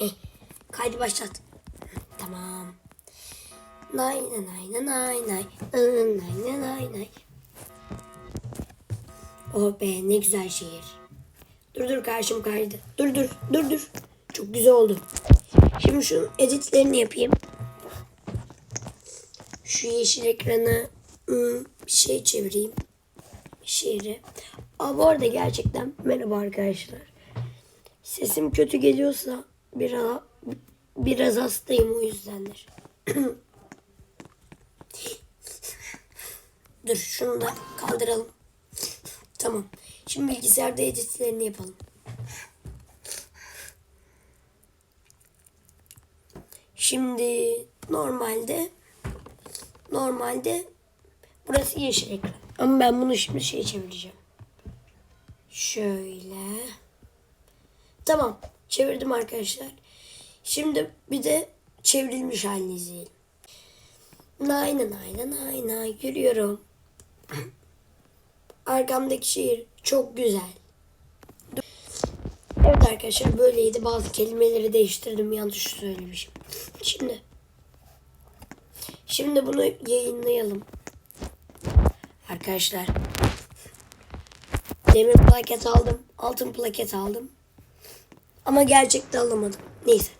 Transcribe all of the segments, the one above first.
Eh, kaydı başlat. Tamam. Nay nay nay nay nay. Nay nay nay nay. Oh be ne güzel şehir. Dur dur karşım kaydı. Dur dur dur dur. Çok güzel oldu. Şimdi şu editlerini yapayım. Şu yeşil ekrana hmm, bir şey çevireyim. Şehri. Aa bu arada gerçekten merhaba arkadaşlar. Sesim kötü geliyorsa biraz biraz hastayım o yüzdendir. Dur şunu da kaldıralım. Tamam. Şimdi bilgisayarda editlerini yapalım. Şimdi normalde normalde burası yeşil ekran. Ama ben bunu şimdi şey çevireceğim. Şöyle. Tamam. Çevirdim arkadaşlar. Şimdi bir de çevrilmiş halini izleyelim. Nay nay nay nay nay yürüyorum. Arkamdaki şehir çok güzel. Evet arkadaşlar böyleydi. Bazı kelimeleri değiştirdim. Yanlış söylemişim. Şimdi Şimdi bunu yayınlayalım. Arkadaşlar. Demir plaket aldım. Altın plaket aldım. Ama gerçekte alamadım. Neyse.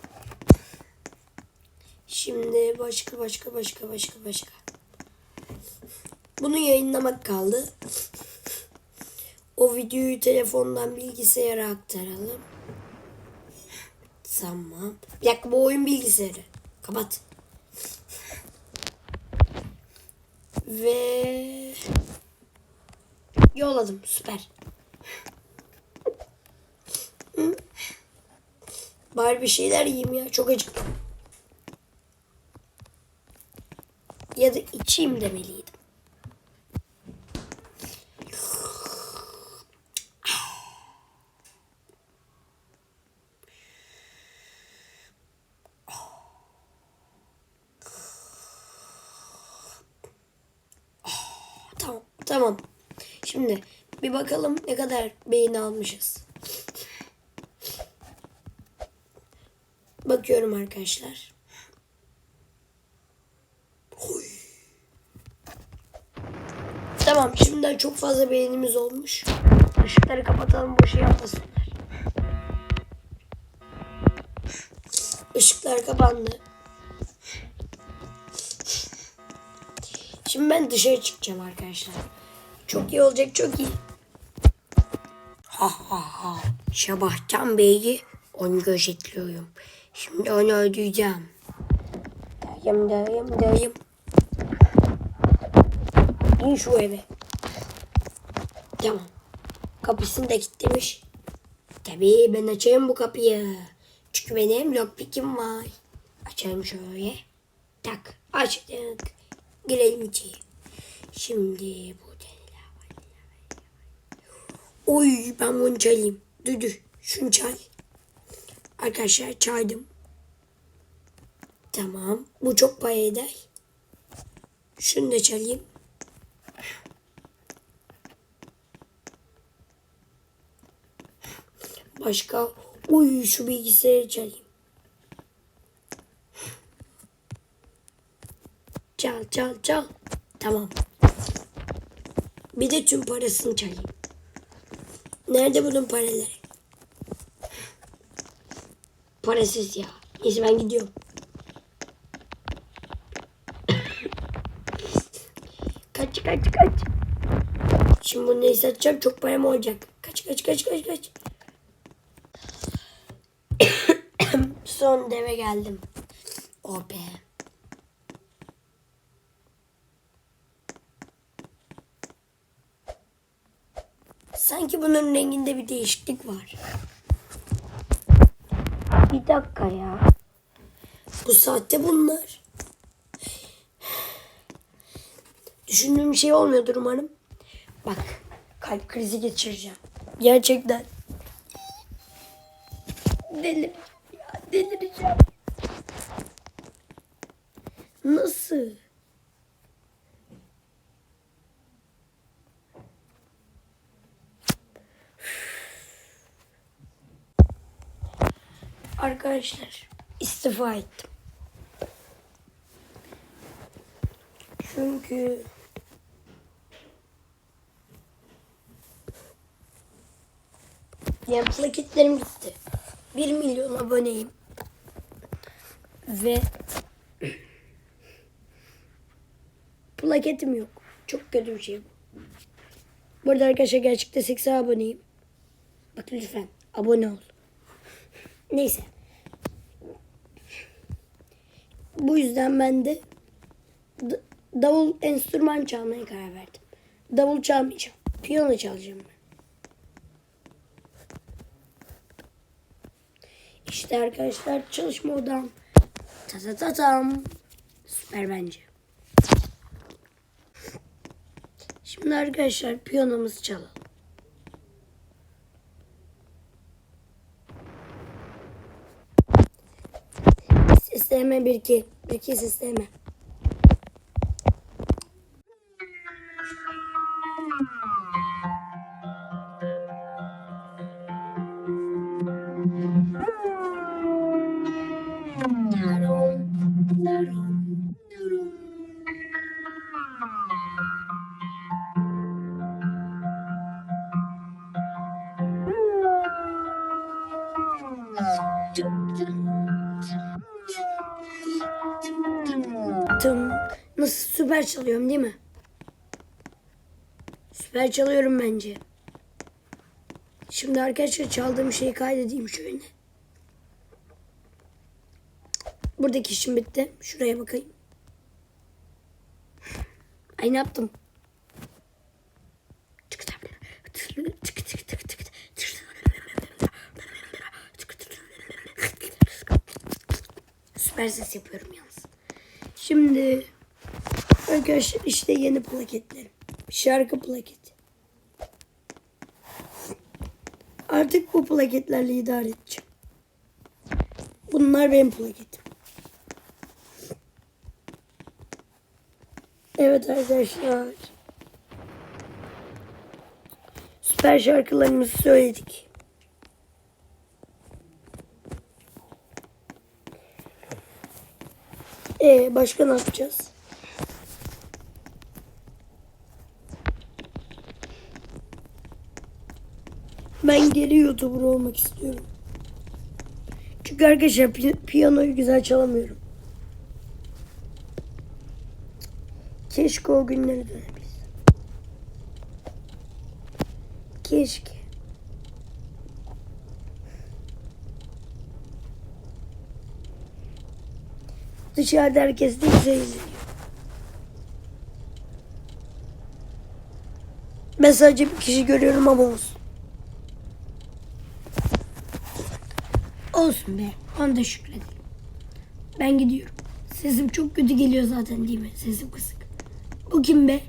Şimdi başka başka başka başka başka. Bunu yayınlamak kaldı. O videoyu telefondan bilgisayara aktaralım. Tamam. Bir dakika bu oyun bilgisayarı. Kapat. Ve yolladım. Süper. Bari bir şeyler yiyeyim ya. Çok acıktım. Ya da içeyim demeliydim. Tamam. Şimdi bir bakalım ne kadar beyin almışız. Bakıyorum arkadaşlar. Oy. Tamam şimdiden çok fazla beğenimiz olmuş. Işıkları kapatalım boşu yapmasınlar. Işıklar kapandı. Şimdi ben dışarı çıkacağım arkadaşlar. Çok iyi olacak çok iyi. Ha ha ha. Şabahcan Bey'i onu gözetliyorum. Şimdi onu öldüreceğim. Dayım dayım dayım. İn şu eve. Tamam. Kapısını da kilitlemiş. Tabii ben açarım bu kapıyı. Çünkü benim lockpick'im var. Açalım şöyle. Tak. Açtık. Girelim içeri. Şimdi var. Oy ben bunu çalayım. Dur dur. Şunu çal. Arkadaşlar çaydım. Tamam. Bu çok para eder. Şunu da çalayım. Başka. Uy şu bilgisayarı çalayım. Çal çal çal. Tamam. Bir de tüm parasını çalayım. Nerede bunun paraları? Parasız ya. Neyse ben gidiyorum. kaç kaç kaç. Şimdi bunu neyi satacağım çok param olacak. Kaç kaç kaç kaç kaç. Son deve geldim. Oh. Sanki bunun renginde bir değişiklik var. Bir dakika ya. Bu saatte bunlar. Düşündüğüm şey olmuyordur umarım. Bak kalp krizi geçireceğim. Gerçekten. Delireceğim ya delireceğim. Nasıl? Arkadaşlar istifa ettim. Çünkü yani plaketlerim gitti. 1 milyon aboneyim. Ve plaketim yok. Çok kötü bir şey bu. Burada arkadaşlar gerçekten 80 aboneyim. Bak lütfen abone ol. Neyse. Bu yüzden ben de davul enstrüman çalmaya karar verdim. Davul çalmayacağım. Piyano çalacağım ben. İşte arkadaşlar çalışma odam. Ta ta ta tam. Süper bence. Şimdi arkadaşlar piyanomuzu çalalım. Sesleme 1 2 1 2 sesleme. Tım. Nasıl süper çalıyorum değil mi? Süper çalıyorum bence. Şimdi arkadaşlar çaldığım şeyi kaydedeyim şöyle. Buradaki işim bitti. Şuraya bakayım. Ay ne yaptım? Süper ses yapıyorum yalnız. Şimdi arkadaşlar işte yeni plaketlerim. Şarkı plaketi. Artık bu plaketlerle idare edeceğim. Bunlar benim plaketim. Evet arkadaşlar. Süper şarkılarımızı söyledik. Ee, başka ne yapacağız? Ben geri YouTuber olmak istiyorum. Çünkü arkadaşlar pi- piyanoyu güzel çalamıyorum. Keşke o günleri dönebilsem. Keşke. Dışarıda herkes de bize izliyor. Ben sadece bir kişi görüyorum ama olsun. Olsun be. Ona da şükredelim. Ben gidiyorum. Sesim çok kötü geliyor zaten değil mi? Sesim kısık. Bu kim be?